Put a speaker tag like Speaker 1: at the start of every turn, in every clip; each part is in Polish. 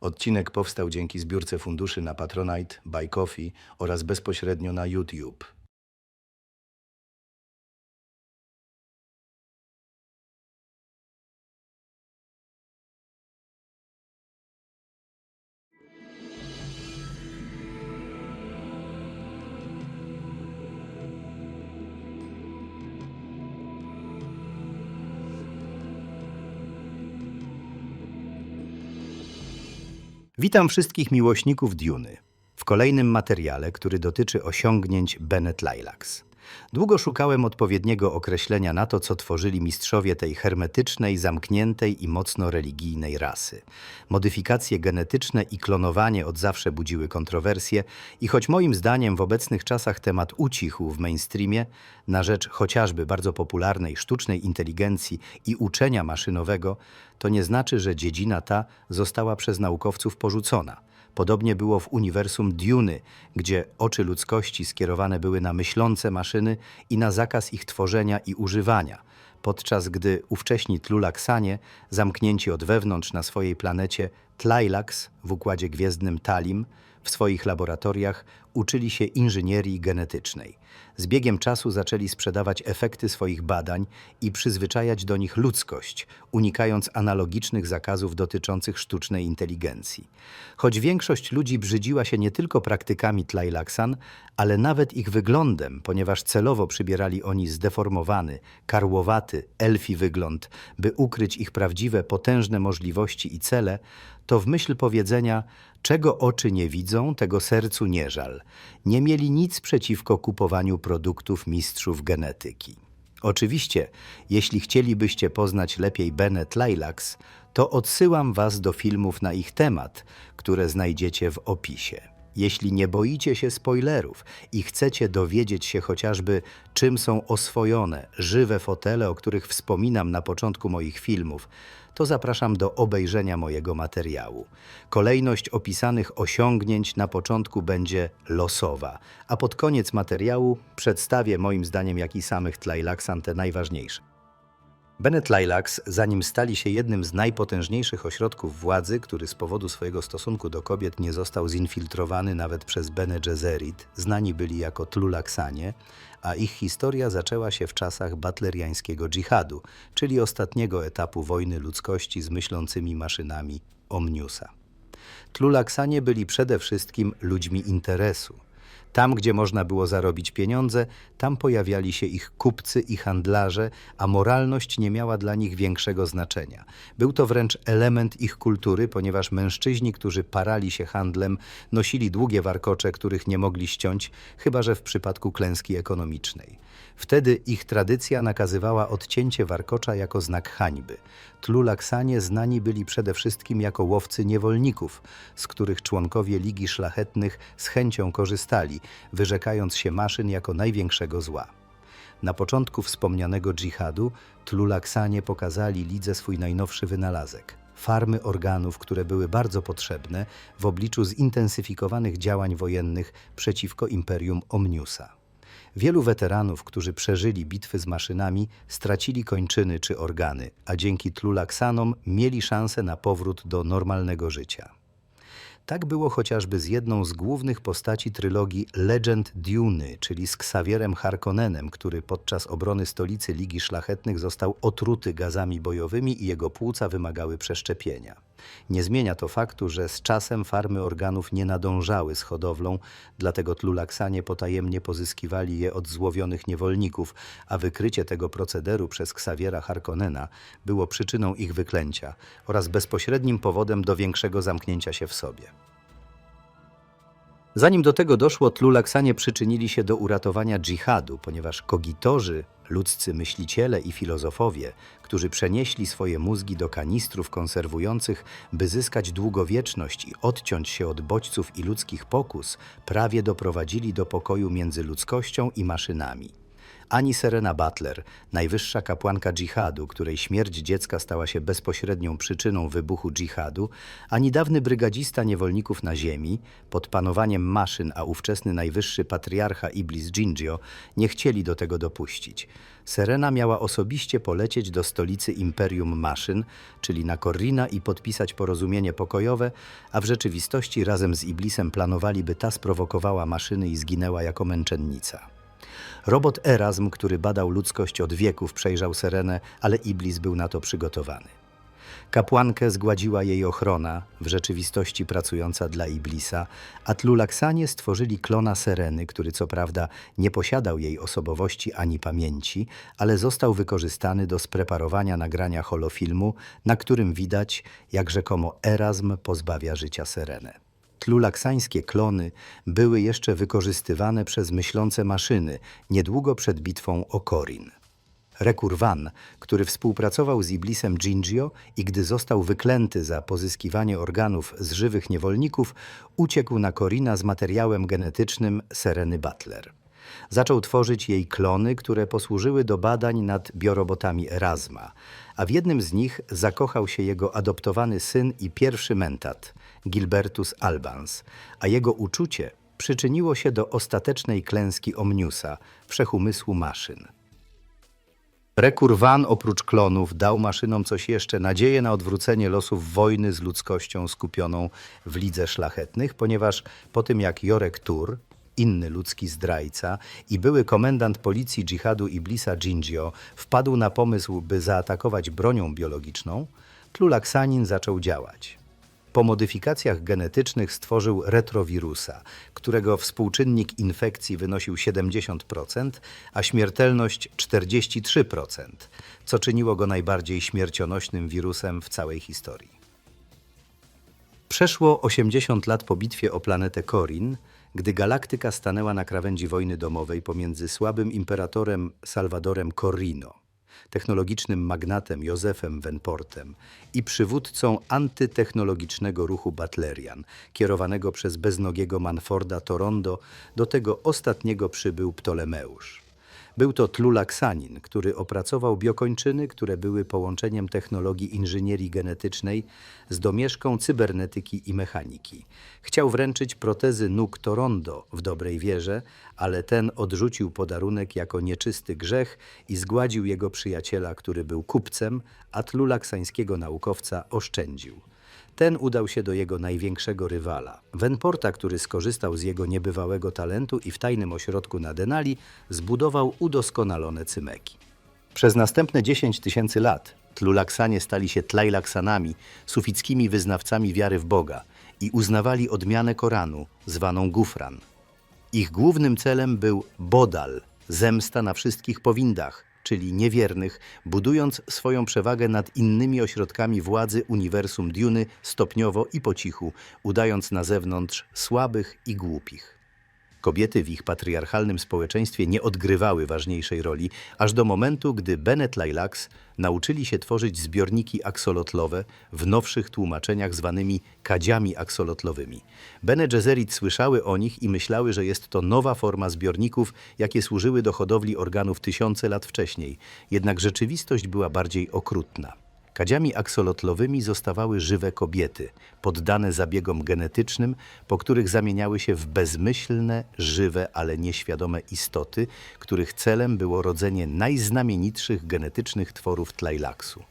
Speaker 1: Odcinek powstał dzięki zbiórce funduszy na Patronite, Buy Coffee oraz bezpośrednio na YouTube. Witam wszystkich miłośników Duny w kolejnym materiale, który dotyczy osiągnięć Bennett Lilacs. Długo szukałem odpowiedniego określenia na to, co tworzyli mistrzowie tej hermetycznej, zamkniętej i mocno religijnej rasy. Modyfikacje genetyczne i klonowanie od zawsze budziły kontrowersje i choć moim zdaniem w obecnych czasach temat ucichł w mainstreamie na rzecz chociażby bardzo popularnej sztucznej inteligencji i uczenia maszynowego, to nie znaczy, że dziedzina ta została przez naukowców porzucona. Podobnie było w uniwersum Duny, gdzie oczy ludzkości skierowane były na myślące maszyny i na zakaz ich tworzenia i używania, podczas gdy ówcześni Tlulaksanie, zamknięci od wewnątrz na swojej planecie Tlilax w układzie gwiezdnym Talim, w swoich laboratoriach uczyli się inżynierii genetycznej. Z biegiem czasu zaczęli sprzedawać efekty swoich badań i przyzwyczajać do nich ludzkość, unikając analogicznych zakazów dotyczących sztucznej inteligencji. Choć większość ludzi brzydziła się nie tylko praktykami Tlailaxan, ale nawet ich wyglądem, ponieważ celowo przybierali oni zdeformowany, karłowaty, elfi wygląd, by ukryć ich prawdziwe, potężne możliwości i cele, to w myśl powiedzenia czego oczy nie widzą, tego sercu nie żal. Nie mieli nic przeciwko kupowaniu produktów mistrzów genetyki. Oczywiście, jeśli chcielibyście poznać lepiej Bennett Lilacs, to odsyłam Was do filmów na ich temat, które znajdziecie w opisie. Jeśli nie boicie się spoilerów i chcecie dowiedzieć się chociażby, czym są oswojone, żywe fotele, o których wspominam na początku moich filmów, to zapraszam do obejrzenia mojego materiału. Kolejność opisanych osiągnięć na początku będzie losowa, a pod koniec materiału przedstawię moim zdaniem jak i samych Tlailaksan te najważniejsze. Bennett Lilacs, zanim stali się jednym z najpotężniejszych ośrodków władzy, który z powodu swojego stosunku do kobiet nie został zinfiltrowany nawet przez Bene Gesserit, znani byli jako Tlulaksanie, a ich historia zaczęła się w czasach butleriańskiego dżihadu, czyli ostatniego etapu wojny ludzkości z myślącymi maszynami Omniusa. Tlulaksanie byli przede wszystkim ludźmi interesu. Tam, gdzie można było zarobić pieniądze, tam pojawiali się ich kupcy i handlarze, a moralność nie miała dla nich większego znaczenia. Był to wręcz element ich kultury, ponieważ mężczyźni, którzy parali się handlem, nosili długie warkocze, których nie mogli ściąć, chyba że w przypadku klęski ekonomicznej. Wtedy ich tradycja nakazywała odcięcie warkocza jako znak hańby. Tlulaksanie znani byli przede wszystkim jako łowcy niewolników, z których członkowie Ligi Szlachetnych z chęcią korzystali, wyrzekając się maszyn jako największego zła. Na początku wspomnianego dżihadu Tlulaksanie pokazali lidze swój najnowszy wynalazek farmy organów, które były bardzo potrzebne w obliczu zintensyfikowanych działań wojennych przeciwko imperium Omniusa. Wielu weteranów, którzy przeżyli bitwy z maszynami, stracili kończyny czy organy, a dzięki Tlulaksanom mieli szansę na powrót do normalnego życia. Tak było chociażby z jedną z głównych postaci trylogii Legend Duny, czyli z Ksawierem Harkonnenem, który podczas obrony stolicy Ligi Szlachetnych został otruty gazami bojowymi i jego płuca wymagały przeszczepienia. Nie zmienia to faktu, że z czasem farmy organów nie nadążały z hodowlą, dlatego Tlulaksanie potajemnie pozyskiwali je od złowionych niewolników, a wykrycie tego procederu przez Ksawiera Harkonnena było przyczyną ich wyklęcia oraz bezpośrednim powodem do większego zamknięcia się w sobie. Zanim do tego doszło, Tlulaksanie przyczynili się do uratowania dżihadu, ponieważ kogitorzy, ludzcy myśliciele i filozofowie, którzy przenieśli swoje mózgi do kanistrów konserwujących, by zyskać długowieczność i odciąć się od bodźców i ludzkich pokus, prawie doprowadzili do pokoju między ludzkością i maszynami. Ani Serena Butler, najwyższa kapłanka dżihadu, której śmierć dziecka stała się bezpośrednią przyczyną wybuchu dżihadu, ani dawny brygadzista niewolników na ziemi, pod panowaniem maszyn, a ówczesny najwyższy patriarcha Iblis Gingio, nie chcieli do tego dopuścić. Serena miała osobiście polecieć do stolicy Imperium Maszyn, czyli na Corrina i podpisać porozumienie pokojowe, a w rzeczywistości razem z Iblisem planowali, by ta sprowokowała maszyny i zginęła jako męczennica. Robot Erasm, który badał ludzkość od wieków, przejrzał Serenę, ale Iblis był na to przygotowany. Kapłankę zgładziła jej ochrona, w rzeczywistości pracująca dla Iblisa, a Tlulaksanie stworzyli klona Sereny, który co prawda nie posiadał jej osobowości ani pamięci, ale został wykorzystany do spreparowania nagrania holofilmu, na którym widać, jak rzekomo Erasm pozbawia życia Serenę. Tlulaksańskie klony były jeszcze wykorzystywane przez myślące maszyny niedługo przed bitwą o Korin. Rekurwan, który współpracował z Iblisem Gingio i gdy został wyklęty za pozyskiwanie organów z żywych niewolników, uciekł na Korina z materiałem genetycznym Sereny Butler. Zaczął tworzyć jej klony, które posłużyły do badań nad biorobotami Erasma, a w jednym z nich zakochał się jego adoptowany syn i pierwszy mentat, Gilbertus Albans, a jego uczucie przyczyniło się do ostatecznej klęski Omniusa, wszechumysłu maszyn. Rekurwan oprócz klonów dał maszynom coś jeszcze, nadzieję na odwrócenie losów wojny z ludzkością skupioną w lidze szlachetnych, ponieważ po tym jak Jorek Tur, inny ludzki zdrajca i były komendant policji dżihadu Iblisa Gingio wpadł na pomysł, by zaatakować bronią biologiczną, Tlulaksanin zaczął działać. Po modyfikacjach genetycznych stworzył retrowirusa, którego współczynnik infekcji wynosił 70%, a śmiertelność 43%, co czyniło go najbardziej śmiercionośnym wirusem w całej historii. Przeszło 80 lat po bitwie o planetę Korin, gdy galaktyka stanęła na krawędzi wojny domowej pomiędzy słabym imperatorem Salvadorem Corrino, technologicznym magnatem Józefem Venportem i przywódcą antytechnologicznego ruchu Butlerian, kierowanego przez beznogiego Manforda Torondo, do tego ostatniego przybył Ptolemeusz. Był to Tlulaksanin, który opracował biokończyny, które były połączeniem technologii inżynierii genetycznej z domieszką cybernetyki i mechaniki. Chciał wręczyć protezy nóg Torondo w dobrej wierze, ale ten odrzucił podarunek jako nieczysty grzech i zgładził jego przyjaciela, który był kupcem, a tlulaksańskiego naukowca oszczędził. Ten udał się do jego największego rywala, Venporta, który skorzystał z jego niebywałego talentu i w tajnym ośrodku na Denali zbudował udoskonalone cymeki. Przez następne 10 tysięcy lat Tlulaksanie stali się Tlajlaksanami, sufickimi wyznawcami wiary w Boga i uznawali odmianę Koranu, zwaną Gufran. Ich głównym celem był Bodal, zemsta na wszystkich powindach, czyli niewiernych, budując swoją przewagę nad innymi ośrodkami władzy uniwersum Duny stopniowo i po cichu, udając na zewnątrz słabych i głupich. Kobiety w ich patriarchalnym społeczeństwie nie odgrywały ważniejszej roli, aż do momentu, gdy Bennett Lilacs nauczyli się tworzyć zbiorniki aksolotlowe w nowszych tłumaczeniach zwanymi kadziami aksolotlowymi. Bene Gesserit słyszały o nich i myślały, że jest to nowa forma zbiorników, jakie służyły do hodowli organów tysiące lat wcześniej, jednak rzeczywistość była bardziej okrutna. Kadziami aksolotlowymi zostawały żywe kobiety, poddane zabiegom genetycznym, po których zamieniały się w bezmyślne, żywe, ale nieświadome istoty, których celem było rodzenie najznamienitszych genetycznych tworów Tlajlaksu.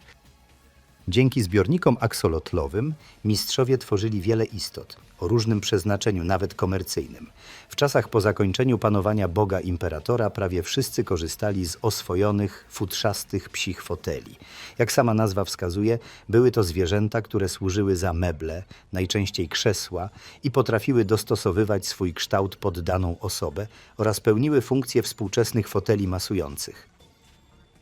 Speaker 1: Dzięki zbiornikom aksolotlowym mistrzowie tworzyli wiele istot o różnym przeznaczeniu, nawet komercyjnym. W czasach po zakończeniu panowania Boga Imperatora prawie wszyscy korzystali z oswojonych, futrzastych psich foteli. Jak sama nazwa wskazuje, były to zwierzęta, które służyły za meble, najczęściej krzesła i potrafiły dostosowywać swój kształt pod daną osobę oraz pełniły funkcje współczesnych foteli masujących.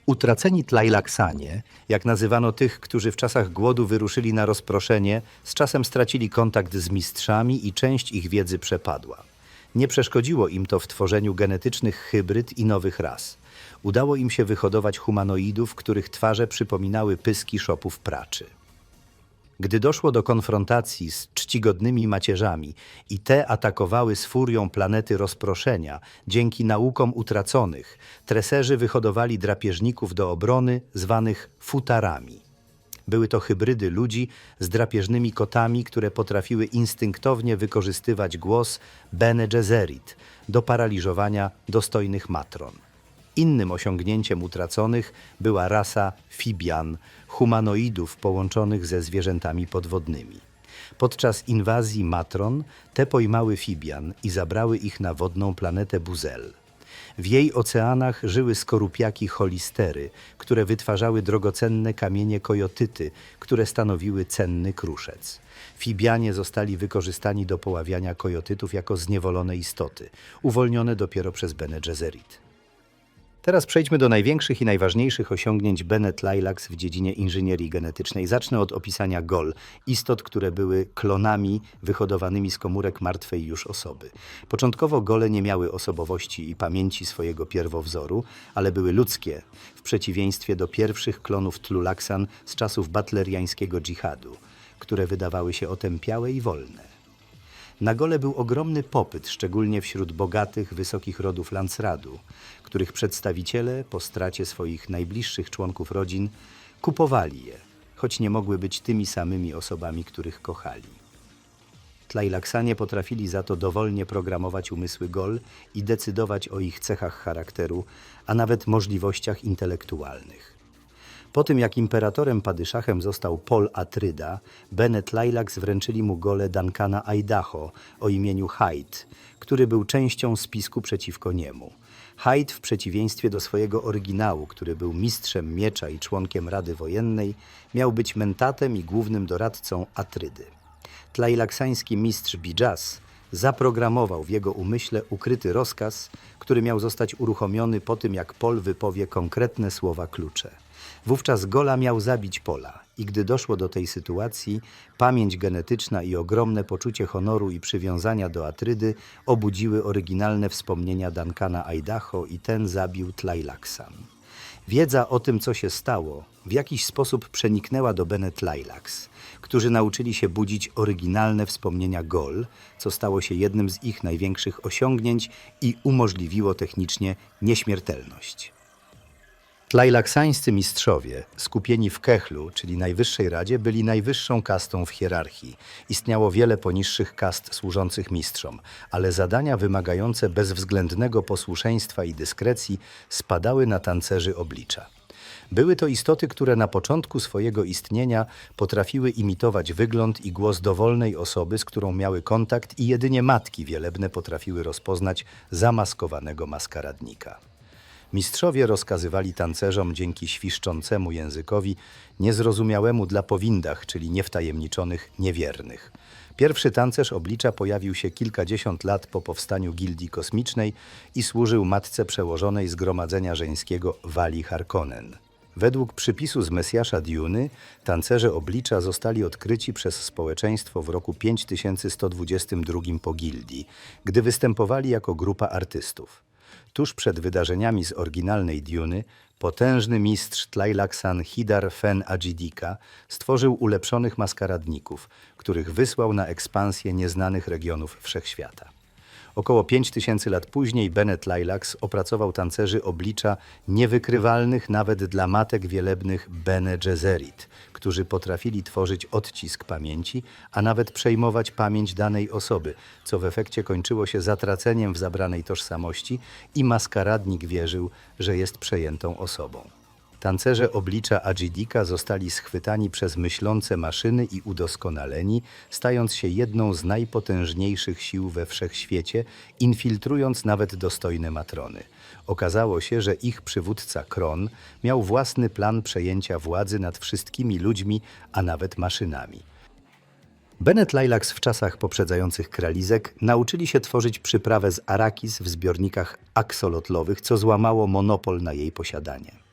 Speaker 1: Utraceni tlajlaksanie, jak nazywano tych, którzy w czasach głodu wyruszyli na rozproszenie, z czasem stracili kontakt z mistrzami i część ich wiedzy przepadła. Nie przeszkodziło im to w tworzeniu genetycznych hybryd i nowych ras. Udało im się wyhodować humanoidów, których twarze przypominały pyski szopów praczy. Gdy doszło do konfrontacji z czcigodnymi macierzami i te atakowały z furią planety rozproszenia, dzięki naukom utraconych, treserzy wyhodowali drapieżników do obrony zwanych futarami. Były to hybrydy ludzi z drapieżnymi kotami, które potrafiły instynktownie wykorzystywać głos Bene Gesserit do paraliżowania dostojnych matron. Innym osiągnięciem utraconych była rasa Fibian, humanoidów połączonych ze zwierzętami podwodnymi. Podczas inwazji matron te pojmały Fibian i zabrały ich na wodną planetę Buzel. W jej oceanach żyły skorupiaki holistery, które wytwarzały drogocenne kamienie kojotyty, które stanowiły cenny kruszec. Fibianie zostali wykorzystani do poławiania kojotytów jako zniewolone istoty, uwolnione dopiero przez Bene Gesserit. Teraz przejdźmy do największych i najważniejszych osiągnięć Bennett Lilacs w dziedzinie inżynierii genetycznej. Zacznę od opisania GOL, istot, które były klonami wyhodowanymi z komórek martwej już osoby. Początkowo gole nie miały osobowości i pamięci swojego pierwowzoru, ale były ludzkie, w przeciwieństwie do pierwszych klonów Tlulaksan z czasów butleriańskiego dżihadu, które wydawały się otępiałe i wolne. Na gole był ogromny popyt, szczególnie wśród bogatych, wysokich rodów Lansradu, których przedstawiciele po stracie swoich najbliższych członków rodzin kupowali je, choć nie mogły być tymi samymi osobami, których kochali. Tlailaksanie potrafili za to dowolnie programować umysły Gol i decydować o ich cechach charakteru, a nawet możliwościach intelektualnych. Po tym jak imperatorem Padyszachem został Pol Atryda, Bennett Lilacs wręczyli mu gole Duncana Idaho o imieniu Hyde, który był częścią spisku przeciwko niemu. Hyde w przeciwieństwie do swojego oryginału, który był mistrzem miecza i członkiem Rady Wojennej, miał być mentatem i głównym doradcą Atrydy. Tlailaksański mistrz Bijas zaprogramował w jego umyśle ukryty rozkaz, który miał zostać uruchomiony po tym, jak Pol wypowie konkretne słowa klucze. Wówczas Gola miał zabić Pola i gdy doszło do tej sytuacji, pamięć genetyczna i ogromne poczucie honoru i przywiązania do Atrydy obudziły oryginalne wspomnienia Duncana Idaho i ten zabił Tlailaksan. Wiedza o tym, co się stało, w jakiś sposób przeniknęła do Bennett Lilacs, którzy nauczyli się budzić oryginalne wspomnienia Gol, co stało się jednym z ich największych osiągnięć i umożliwiło technicznie nieśmiertelność. Tlajlaksańscy mistrzowie, skupieni w Kechlu, czyli Najwyższej Radzie, byli najwyższą kastą w hierarchii. Istniało wiele poniższych kast służących mistrzom, ale zadania wymagające bezwzględnego posłuszeństwa i dyskrecji spadały na tancerzy oblicza. Były to istoty, które na początku swojego istnienia potrafiły imitować wygląd i głos dowolnej osoby, z którą miały kontakt i jedynie matki wielebne potrafiły rozpoznać zamaskowanego maskaradnika. Mistrzowie rozkazywali tancerzom dzięki świszczącemu językowi, niezrozumiałemu dla powindach, czyli niewtajemniczonych niewiernych. Pierwszy tancerz oblicza pojawił się kilkadziesiąt lat po powstaniu Gildii Kosmicznej i służył matce przełożonej Zgromadzenia Żeńskiego Wali Harkonnen. Według przypisu z Mesjasza Diuny, tancerze oblicza zostali odkryci przez społeczeństwo w roku 5122 po gildii, gdy występowali jako grupa artystów. Tuż przed wydarzeniami z oryginalnej Diuny, potężny mistrz Tlailaksan Hidar Fen Ajidika stworzył ulepszonych maskaradników, których wysłał na ekspansję nieznanych regionów wszechświata. Około 5000 lat później Bennett Lilacs opracował tancerzy oblicza niewykrywalnych nawet dla matek wielebnych Bene Gesserit, którzy potrafili tworzyć odcisk pamięci, a nawet przejmować pamięć danej osoby, co w efekcie kończyło się zatraceniem w zabranej tożsamości i maskaradnik wierzył, że jest przejętą osobą. Tancerze oblicza Adżidika zostali schwytani przez myślące maszyny i udoskonaleni, stając się jedną z najpotężniejszych sił we wszechświecie, infiltrując nawet dostojne matrony. Okazało się, że ich przywódca Kron miał własny plan przejęcia władzy nad wszystkimi ludźmi, a nawet maszynami. Bennett Lilacs w czasach poprzedzających kralizek nauczyli się tworzyć przyprawę z arakis w zbiornikach aksolotlowych, co złamało monopol na jej posiadanie.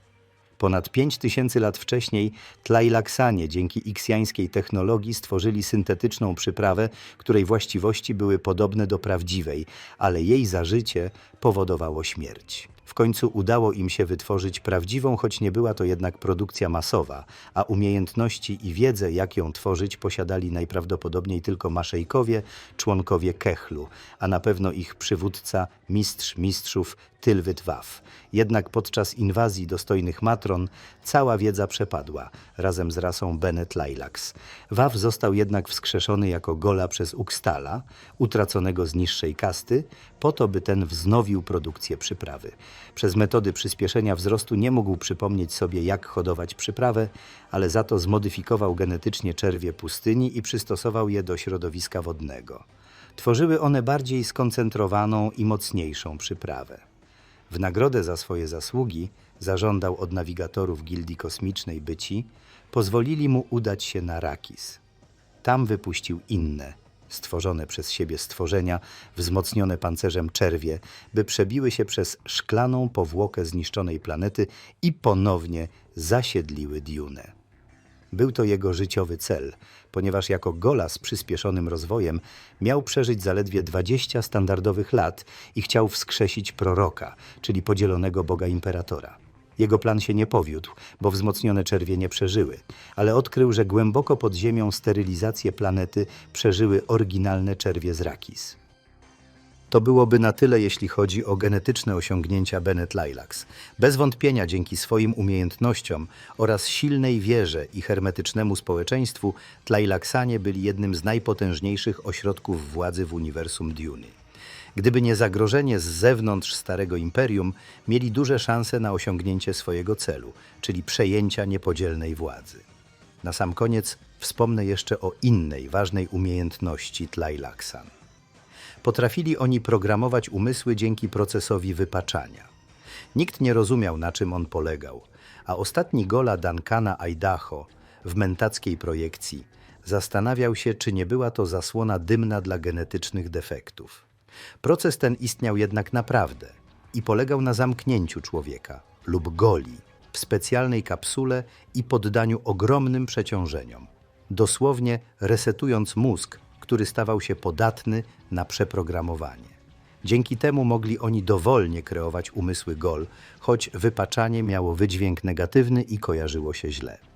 Speaker 1: Ponad 5000 lat wcześniej Tlailaksanie dzięki iksjańskiej technologii stworzyli syntetyczną przyprawę, której właściwości były podobne do prawdziwej, ale jej zażycie powodowało śmierć. W końcu udało im się wytworzyć prawdziwą, choć nie była to jednak produkcja masowa, a umiejętności i wiedzę, jak ją tworzyć, posiadali najprawdopodobniej tylko maszejkowie, członkowie Kechlu, a na pewno ich przywódca, mistrz mistrzów Tylwyt Waf. Jednak podczas inwazji dostojnych matron cała wiedza przepadła, razem z rasą Benet Lilacs. Waf został jednak wskrzeszony jako gola przez Uxtala, utraconego z niższej kasty, po to, by ten wznowił produkcję przyprawy. Przez metody przyspieszenia wzrostu nie mógł przypomnieć sobie, jak hodować przyprawę, ale za to zmodyfikował genetycznie czerwie pustyni i przystosował je do środowiska wodnego. Tworzyły one bardziej skoncentrowaną i mocniejszą przyprawę. W nagrodę za swoje zasługi zażądał od nawigatorów Gildii Kosmicznej Byci, pozwolili mu udać się na Rakis. Tam wypuścił inne, stworzone przez siebie stworzenia, wzmocnione pancerzem czerwie, by przebiły się przez szklaną powłokę zniszczonej planety i ponownie zasiedliły Dune. Był to jego życiowy cel, ponieważ jako gola z przyspieszonym rozwojem miał przeżyć zaledwie 20 standardowych lat i chciał wskrzesić proroka, czyli podzielonego Boga Imperatora. Jego plan się nie powiódł, bo wzmocnione czerwie nie przeżyły, ale odkrył, że głęboko pod ziemią sterylizację planety przeżyły oryginalne czerwie z Rakis. To byłoby na tyle, jeśli chodzi o genetyczne osiągnięcia Bennett Lilacs. Bez wątpienia dzięki swoim umiejętnościom oraz silnej wierze i hermetycznemu społeczeństwu, Tlilaxanie byli jednym z najpotężniejszych ośrodków władzy w uniwersum Duny. Gdyby nie zagrożenie z zewnątrz Starego Imperium, mieli duże szanse na osiągnięcie swojego celu, czyli przejęcia niepodzielnej władzy. Na sam koniec wspomnę jeszcze o innej ważnej umiejętności Tlilaxan. Potrafili oni programować umysły dzięki procesowi wypaczania. Nikt nie rozumiał, na czym on polegał, a ostatni gola Duncana Idaho w mentackiej projekcji zastanawiał się, czy nie była to zasłona dymna dla genetycznych defektów. Proces ten istniał jednak naprawdę i polegał na zamknięciu człowieka lub goli w specjalnej kapsule i poddaniu ogromnym przeciążeniom, dosłownie resetując mózg, który stawał się podatny na przeprogramowanie. Dzięki temu mogli oni dowolnie kreować umysły gol, choć wypaczanie miało wydźwięk negatywny i kojarzyło się źle.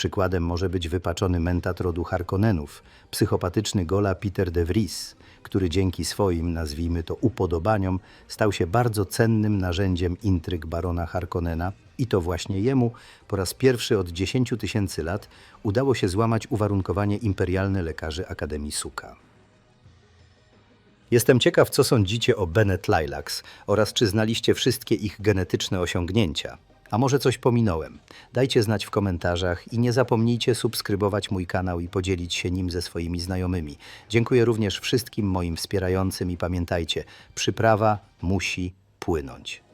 Speaker 1: Przykładem może być wypaczony mentat rodu Harkonnenów, psychopatyczny gola Peter de Vries, który dzięki swoim, nazwijmy to, upodobaniom stał się bardzo cennym narzędziem intryg barona Harkonnena i to właśnie jemu po raz pierwszy od 10 tysięcy lat udało się złamać uwarunkowanie imperialne lekarzy Akademii Suka. Jestem ciekaw, co sądzicie o Bennett Lilacs oraz czy znaliście wszystkie ich genetyczne osiągnięcia. A może coś pominąłem? Dajcie znać w komentarzach i nie zapomnijcie subskrybować mój kanał i podzielić się nim ze swoimi znajomymi. Dziękuję również wszystkim moim wspierającym i pamiętajcie, przyprawa musi płynąć.